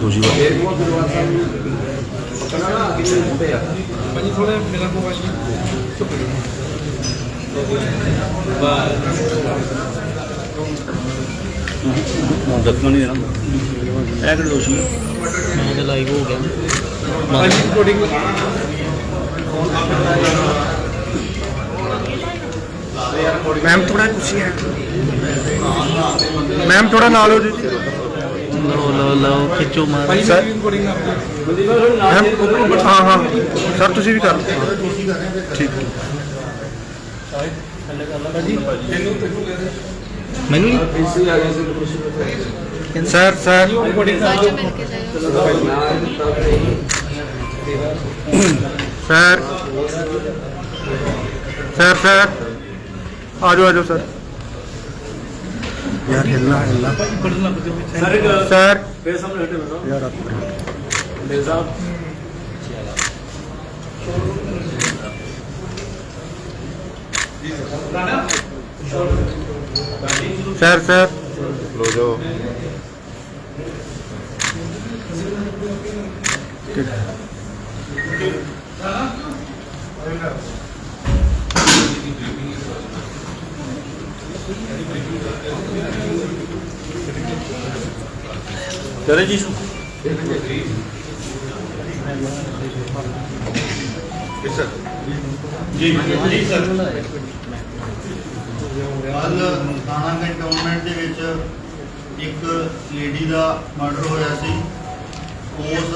ਦੂਜੀ ਵਾਰ ਭਾਜੀ ਥੋੜਾ ਮੇਰਾ ਮੋਬਾਈਲ ਦੱਸਣਾ ਨਹੀਂ ਦੇਣਾ ਇਹ ਕਿਹੜੇ ਦੋਸ਼ੀ ਆ? ਮੈਂ ਤੇ ਲਾਈਵ ਹੋ ਗਿਆ। ਭਾਜੀ ਰਿਕਾਰਡਿੰਗ ਮੈਮ ਥੋੜਾ ਤੁਸੀਂ ਹੈ। ਮੈਮ ਥੋੜਾ ਨਾਲ ਹੋ ਜੀ। ਲਓ ਲਓ ਲਓ ਖਿੱਚੋ ਮਾਰ। ਸਰ। ਮੈਮ ਹਾਂ ਹਾਂ। ਸਰ ਤੁਸੀਂ ਵੀ ਕਰ ਲਓ। ਠੀਕ। ਮੈਨੂੰ ਨਹੀਂ ਸਰ ਸਰ ਰਿਕਾਰਡਿੰਗ ਬਾਅਦ ਚ ਮਿਲ ਕੇ ਜਾਇਓ ਸਰ ਸਰ ਸਰ ਆ ਜਾਓ ਆ ਜਾਓ ਸਰ ਯਾਰ ਹਿੱਲਣਾ ਹਿੱਲਣਾ ਸਰ ਸਰ। ਸਰ ਲੋ ਜਾਓ। ਕਰੇ ਜੀ। ਸ਼ੂ ਜੀ ਜੀ ਸਰ। ਕੱਲ ਥਾਣਾ ਕੰਟੋਨਮੈਂਟ ਦੇ ਵਿੱਚ ਇੱਕ ਲੇਡੀ ਦਾ ਮਰਡਰ ਹੋਇਆ ਸੀ। ਉਸ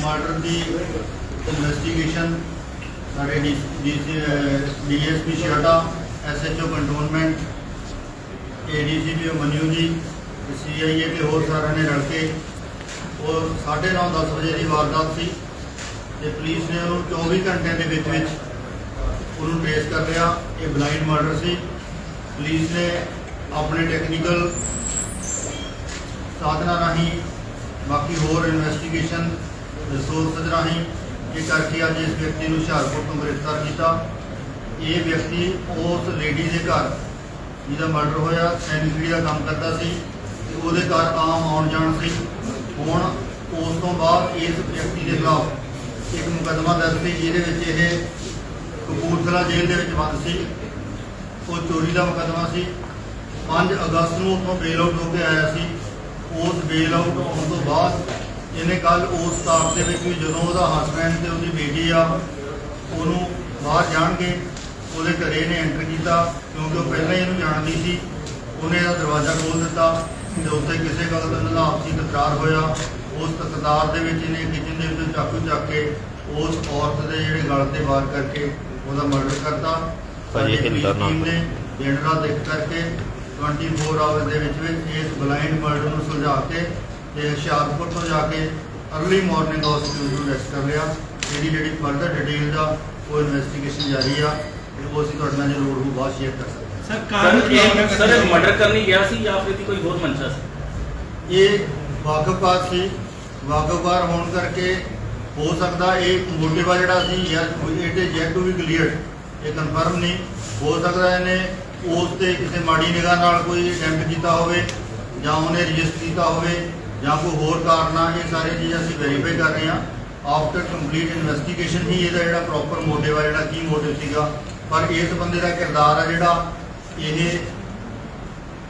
ਮਰਡਰ ਦੀ ਇਨਵੈਸਟੀਗੇਸ਼ਨ ਸਾਡੇ ਡੀਐਸਪੀ ਸ਼ਰਟਾ ਐਸਐਚਓ ਕੰਟੋਨਮੈਂਟ ਏਡੀਜੀਪੀ ਮਨਿਊ ਜੀ ਸੀਆਈਏ ਤੇ ਹੋਰ ਸਾਰਿਆਂ ਨੇ ਰਲ ਕੇ। ਉਹ 9:30 10 ਵਜੇ ਦੀ ਵਾਰਦਾਤ ਸੀ। ਤੇ ਪੁਲਿਸ ਨੇ ਉਹਨੂੰ 24 ਘੰਟਿਆਂ ਦੇ ਵਿੱਚ ਵਿੱਚ ਉਹਨੂੰ ਕਰ ਰਿਹਾ, ਇਹ ਬਲਾਈਂਡ ਮਰਡਰ ਸੀ। ਪੁਲਿਸ ਨੇ ਆਪਣੇ ਟੈਕਨੀਕਲ ਸਾਧਨਾਂ ਰਾਹੀਂ ਬਾਕੀ ਹੋਰ ਇਨਵੈਸਟੀਗੇਸ਼ਨ ਰਿਸੋਰਸਸ ਰਾਹੀਂ ਇਹ ਕਰਕੇ ਅੱਜ ਇਸ ਵਿਅਕਤੀ ਨੂੰ ਹੁਸ਼ਿਆਰਪੁਰ ਤੋਂ ਗ੍ਰਿਫਤਾਰ ਕੀਤਾ। ਇਹ ਵਿਅਕਤੀ ਉਸ ਲੇਡੀ ਦੇ ਘਰ ਜਿਹਦਾ ਮਰਡਰ ਹੋਇਆ ਸੈਨਿਟਰੀ ਦਾ ਕੰਮ ਕਰਦਾ ਸੀ ਤੇ ਉਹਦੇ ਘਰ ਆਮ ਆਉਣ ਜਾਣ ਸੀ। ਹੁਣ ਉਸ ਤੋਂ ਬਾਅਦ ਇਸ ਵਿਅਕਤੀ ਦੇ ਖਿਲਾਫ ਇੱਕ ਮੁਕੱਦਮਾ ਦਰਜ ਸੀ, ਜਿਹਦੇ ਵਿੱਚ ਇਹ ਕਪੂਰਥਲਾ ਜੇਲ੍ਹ ਦੇ ਵਿੱਚ ਬੰਦ ਸੀ। ਉਹ ਚੋਰੀ ਦਾ ਮੁਕੱਦਮਾ ਸੀ। 5 ਅਗਸਤ ਨੂੰ ਉੱਥੋਂ ਬੇਲ ਆਊਟ ਹੋ ਕੇ ਆਇਆ ਸੀ। ਉਸ ਬੇਲ ਆਊਟ ਹੋਣ ਤੋਂ ਬਾਅਦ ਇਹਨੇ ਕੱਲ ਉਸ ਤਾਰ ਦੇ ਵਿੱਚ ਵੀ ਜਦੋਂ ਉਹਦਾ ਹਸਬੈਂਡ ਤੇ ਉਹਦੀ ਬੇਟੀ ਆ, ਉਹਨੂੰ ਬਾਹਰ ਜਾਣਗੇ। ਉਹਦੇ ਘਰੇ ਨੇ ਐਂਟਰ ਕੀਤਾ, ਕਿਉਂਕਿ ਉਹ ਪਹਿਲਾਂ ਹੀ ਇਹਨੂੰ ਜਾਣਦੀ ਸੀ। ਉਹਨੇ ਇਹਦਾ ਦਰਵਾਜ਼ਾ ਖੋਲ੍ਹ ਦਿੱਤਾ ਤੇ ਉੱਥੇ ਕਿਸੇ ਗੱਲ ਦਾ ਇਹਨਾਂ ਦਾ ਆਪਸੀ ਤਕਰਾਰ ਹੋਇਆ। ਉਸ ਤਕਰਾਰ ਦੇ ਵਿੱਚ ਇਹਨੇ ਕਿਚਨ ਦੇ ਵਿੱਚੋਂ ਚਾਕੂ ਚੱਕ ਕੇ ਉਸ ਔਰਤ ਦੇ ਜਿਹੜੇ ਗਲ ਤੇ ਵਾਰ ਕਰਕੇ ਉਹਦਾ ਮਰਡਰ ਕਰਤਾ। ਭਾਜੀ, ਸਾਡੀ ਹਿੰਦਰ ਨਾਲ ਟੀਮ ਨੇ ਦਿਨ ਰਾਤ ਇੱਕ ਕਰਕੇ 24 ਆਵਰ ਦੇ ਵਿੱਚ ਵਿੱਚ ਇਸ ਬਲਾਈਂਡ ਮਰਡਰ ਨੂੰ ਸੁਲਝਾ ਕੇ ਤੇ ਹੁਸ਼ਿਆਰਪੁਰ ਤੋਂ ਜਾ ਕੇ ਅਰਲੀ ਮਾਰਨਿੰਗ ਹਸਪੀਟਲ ਨੂੰ ਰੈਸਟ ਕਰ ਲਿਆ। ਇਹਦੀ ਜਿਹੜੀ ਫਰਦਰ ਡਿਟੇਲ ਦਾ ਉਹ ਇਨਵੈਸਟੀਗੇਸ਼ਨ ਜਾਰੀ ਆ ਤੇ ਉਹ ਅਸੀਂ ਤੁਹਾਡੇ ਨਾਲ ਜੇ ਲੋੜ ਹੋਊ ਬਾਅਦ ਸ਼ੇਅਰ ਕਰ ਸਕਦੇ ਸਰ ਸਰ ਇਹ ਸਰ ਮਰਡਰ ਕਰਨੀ ਗਿਆ ਸੀ ਜਾਂ ਫਿਰ ਕੋਈ ਹੋਰ ਮਨਸ਼ਾ ਸੀ? ਹਾਂ। ਇਹ ਵਾਕਫਬਾਤ ਸੀ। ਵਾਕਫਬਾਰ ਹੋਣ ਕਰਕੇ ਹੋ ਸਕਦਾ ਇਹ ਮੋਟਿਵ ਆ ਜਿਹੜਾ ਸੀ ਜਾਂ it is yet to be clear ਇਹ ਕਨਫਰਮ ਨਹੀਂ। ਹੋ ਸਕਦਾ ਇਹਨੇ ਉਸ ਤੇ ਕਿਸੇ ਮਾੜੀ ਨਿਗਾਹ ਨਾਲ ਕੋਈ ਅਟੈਂਪਟ ਕੀਤਾ ਹੋਵੇ, ਜਾਂ ਉਹਨੇ ਰਜਿਸਟਰ ਕੀਤਾ ਹੋਵੇ, ਜਾਂ ਕੋਈ ਹੋਰ ਕਾਰਨ ਆ, ਇਹ ਸਾਰੀਆਂ ਚੀਜ਼ਾਂ ਅਸੀਂ ਵੈਰੀਫਾਈ ਕਰ ਰਹੇ ਹਾਂ। ਆਫਟਰ ਕੰਪਲੀਟ ਇਨਵੈਸਟੀਗੇਸ਼ਨ ਹੀ ਇਹਦਾ ਜਿਹੜਾ ਪ੍ਰੋਪਰ ਮੋਟਿਵ ਆ ਜਿਹੜਾ ਕੀ ਮੋਟਿਵ ਸੀਗਾ। ਪਰ ਇਸ ਬੰਦੇ ਦਾ ਕਿਰਦਾਰ ਆ ਜਿਹੜਾ ਇਹ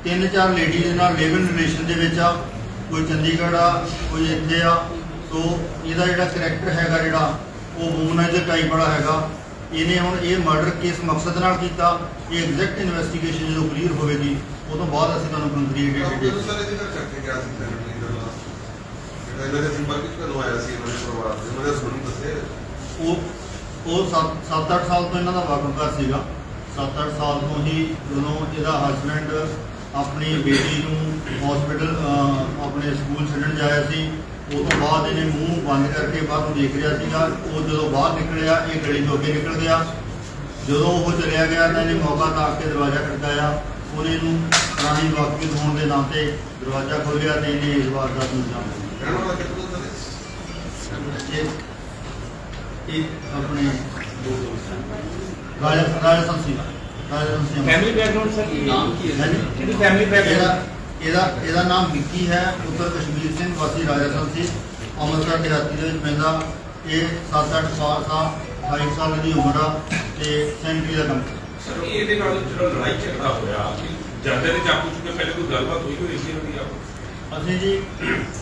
ਤਿੰਨ ਚਾਰ ਲੇਡੀ ਦੇ ਨਾਲ ਲਿਵ ਰਿਲੇਸ਼ਨ ਦੇ ਵਿੱਚ ਆ, ਕੋਈ ਚੰਡੀਗੜ੍ਹ ਆ, ਕੋਈ ਇੱਥੇ ਆ ਸੋ ਇਹਦਾ ਜਿਹੜਾ ਕਰੈਕਟਰ ਹੈਗਾ ਜਿਹੜਾ ਉਹ ਵੂਮਨਾਈਜ਼ਰ ਟਾਈਪ ਵਾਲਾ ਹੈਗਾ ਇਹਨੇ ਹੁਣ ਇਹ ਮਰਡਰ ਕਿਸ ਮਕਸਦ ਨਾਲ ਕੀਤਾ ਇਹ ਐਗਜ਼ੈਕਟ ਇਨਵੈਸਟੀਗੇਸ਼ਨ ਜਦੋਂ ਕਲੀਅਰ ਹੋਵੇਗੀ ਉਹ ਤੋਂ ਬਾਅਦ ਅਸੀਂ ਤੁਹਾਨੂੰ ਕੰਕਰੀਟ ਡਿਟੇਲ ਸਾਰੇ ਇਹਦੇ ਘਰ ਚੱਕ ਗਿਆ ਸੀ ਫੈਮਿਲੀ ਦਾ ਜਿਹੜਾ ਇਹਨਾਂ ਦੇ ਵਿੱਚ ਕਦੋਂ ਆਇਆ ਸੀ ਇਹਨਾਂ ਦੇ ਪਰਿਵਾਰ ਦੇ? ਦੇ ਹਸਬੰਦ ਦੱਸੇ ਉਹ ਉਹ 7-8 ਸਾਲ ਤੋਂ ਇਹਨਾਂ ਦਾ ਵਾਕਫਕਾਰ ਸੀਗਾ। 7-8 ਸਾਲ ਤੋਂ ਹੀ ਜਦੋਂ ਇਹਦਾ ਹਸਬੰਡ ਆਪਣੀ ਬੇਟੀ ਨੂੰ ਹਸਪੀਟਲ ਆਪਣੇ ਸਕੂਲ ਛੱਡਣ ਜਾਇਆ ਸੀ। ਉਹ ਤੋਂ ਬਾਅਦ ਇਹਨੇ ਮੂੰਹ ਬੰਦ ਕਰਕੇ ਬਾਹਰ ਨੂੰ ਦੇਖ ਰਿਹਾ ਸੀਗਾ। ਉਹ ਜਦੋਂ ਬਾਹਰ ਨਿਕਲਿਆ ਇਹ ਗਲੀ ਤੋਂ ਅੱਗੇ ਨਿਕਲ ਗਿਆ। ਜਦੋਂ ਉਹ ਚਲਿਆ ਗਿਆ ਤਾਂ ਇਹਨੇ ਮੌਕਾ ਤਾਕ ਕੇ ਦਰਵਾਜ਼ਾ ਖੜਕਾਇਆ। ਉਹਨੇ ਨੂੰ ਰਾਹੀਂ ਵਾਕਿਫ ਹੋਣ ਦੇ ਨਾਂ ਤੇ ਦਰਵਾਜ਼ਾ ਖੋਲ੍ਹਿਆ ਤੇ ਇਹਨੇ ਇਸ ਕਿੱਥੋਂ ਦਾ ਸਰ ਇਹ ਆਪਣੇ ਰਾਜਾ ਰਾਜਾ ਸੰਸੀ ਰਾਜਾ ਸੰਸੀ ਫੈਮਿਲੀ ਬੈਕਗ੍ਰਾਉਂਡ ਸਰ ਨਾਮ ਕੀ ਹੈ? ਇਹਦੀ ਫੈਮਿਲੀ ਇਹਦਾ ਬੈਕਗ੍ਰਾਉਂਡ ਇਹਦਾ ਇਹਦਾ ਨਾਮ ਵਿੱਕੀ ਹੈ ਪੁੱਤਰ ਕਸ਼ਮੀਰ ਸਿੰਘ ਵਾਸੀ ਰਾਜਾ ਸੰਸੀ ਅੰਮ੍ਰਿਤਸਰ ਦਿਹਾਤੀ ਦੇ ਵਿੱਚ ਪੈਂਦਾ। ਇਹ 7-8 ਸਾਲ ਦਾ 28 ਸਾਲ ਦੀ ਉਮਰ ਆ ਤੇ ਸੈਂਟਰੀ ਦਾ। ਕੰਮ ਸਰ ਇਹਦੇ ਨਾਲ ਜਿਹੜਾ ਲੜਾਈ ਝਗੜਾ ਹੋਇਆ ਜਾਂਦੇ ਨੇ ਚਾਕੂ ਚੁੱਕੇ ਪਹਿਲੇ ਕੋਈ ਗੱਲਬਾਤ ਹੋਈ ਕੋਈ ਇਸੇ ਦੀ ਆਪ? ਅਸੀਂ ਜੀ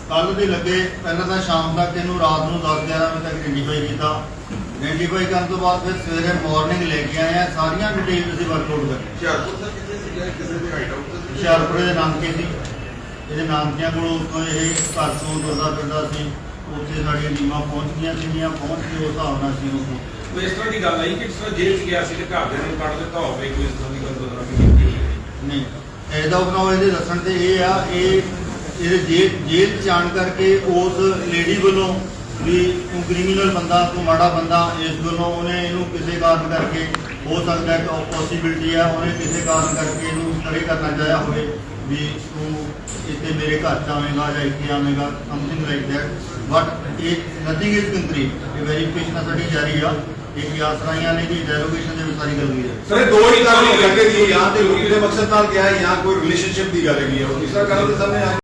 ਕੱਲ ਦੇ ਲੱਗੇ ਪਹਿਲਾਂ ਤਾਂ ਸ਼ਾਮ ਤੱਕ ਇਹਨੂੰ ਰਾਤ ਨੂੰ 10 11 ਵਜੇ ਤੱਕ ਆਇਡੈਂਟੀਫਾਈ ਕੀਤਾ ਆਇਡੈਂਟੀਫਾਈ ਕਰਨ ਤੋਂ ਬਾਅਦ ਫਿਰ ਸਵੇਰੇ ਮਾਰਨਿੰਗ ਲੈ ਕੇ ਆਏ ਆ ਸਾਰੀਆਂ ਡਿਟੇਲ ਅਸੀਂ ਵਰਕਆਊਟ ਕਰ ਹੁਸ਼ਿਆਰਪੁਰ ਕਿੱਥੇ ਕਿਸੇ ਦੇ ਆਊਟ ਹੁਸ਼ਿਆਰਪੁਰ ਦੇ ਨਾਨਕੇ ਸੀ। ਇਹਦੇ ਨਾਨਕਿਆਂ ਕੋਲੋਂ ਉੱਥੋਂ ਇਹ ਘਰ ਤੋਂ ਤੁਰਦਾ ਫਿਰਦਾ ਸੀ। ਉੱਥੇ ਸਾਡੀਆਂ ਟੀਮਾਂ ਪਹੁੰਚ ਗਈਆਂ ਸੀਗੀਆਂ ਪਹੁੰਚ ਕੇ ਉਸ ਹਿਸਾਬ ਨਾਲ ਸੀ ਉਹ ਕੋਈ ਇਸ ਤਰ੍ਹਾਂ ਦੀ ਗੱਲ ਆਈ ਕਿ ਇਸ ਤਰ੍ਹਾਂ ਜੇਲ੍ਹ 'ਚ ਗਿਆ ਸੀ ਤੇ ਘਰ ਦੇ ਨੂੰ ਕੱਢ ਦਿੱਤਾ ਹੋਵੇ ਕੋਈ ਇਸ ਤਰ੍ਹਾਂ ਦੀ ਗੱਲ ਬਦਲਾ ਵੀ ਨਹੀਂ। ਐਦਾ ਬਣਾਓ ਇਹਦੇ ਦੱਸਣ ਤੇ ਇਹ ਆ ਇਹ ਇਹਦੇ ਜੇਲ੍ਹ ਜਾਣ ਕਰਕੇ ਉਸ ਲੇਡੀ ਵੱਲੋਂ ਵੀ ਤੂੰ ਕ੍ਰਿਮੀਨਲ ਬੰਦਾ ਤੂੰ ਮਾੜਾ ਬੰਦਾ, ਇਸ ਵੱਲੋਂ ਉਹਨੇ ਇਹਨੂੰ ਕਿਸੇ ਕਾਰਨ ਕਰਕੇ, ਹੋ ਸਕਦਾ ਹੈ ਕਿ ਪੋਸੀਬਿਲਿਟੀ ਆ ਉਹਨੇ ਕਿਸੇ ਕਾਰਨ ਕਰਕੇ ਇਹਨੂੰ ਕਰੇ ਕਰਨਾ ਚਾਹਿਆ ਹੋਵੇ, ਵੀ ਤੂੰ ਇੱਥੇ ਮੇਰੇ ਘਰ ਚ ਆਵੇਂਗਾ ਜਾਂ ਇੱਥੇ ਆਵੇਂਗਾ ਸਮਥਿੰਗ ਲਾਈਕ ਦੈਟ ਬਟ ਇਹ ਨਥਿੰਗ ਇਜ਼ ਕੰਕਰੀਟ ਇਹ ਵੈਰੀਫਿਕੇਸ਼ਨ ਸਾਡੀ ਜਾਰੀ ਆ। ਇਹ ਕਿਆਸ ਨੇ ਦੀ ਡੈਲੋਗੇਸ਼ਨ ਦੇ ਵਿੱਚ ਗੱਲ ਹੋਈ ਹੈ। ਸਰ ਦੋ ਹੀ ਕਾਰਨ ਹੋ ਜੀ ਜਾਂ ਤੇ ਲੁੱਟ ਦੇ ਮਕਸਦ ਨਾਲ ਕਿਹਾ ਜਾਂ ਕੋਈ ਰਿਲੇਸ਼ਨਸ਼ਿਪ ਦੀ ਗੱਲ ਹੈਗੀ ਹੈ। ਉਹ ਇਸ ਤਰ੍ਹਾਂ ਦੇ ਸਾਹਮਣੇ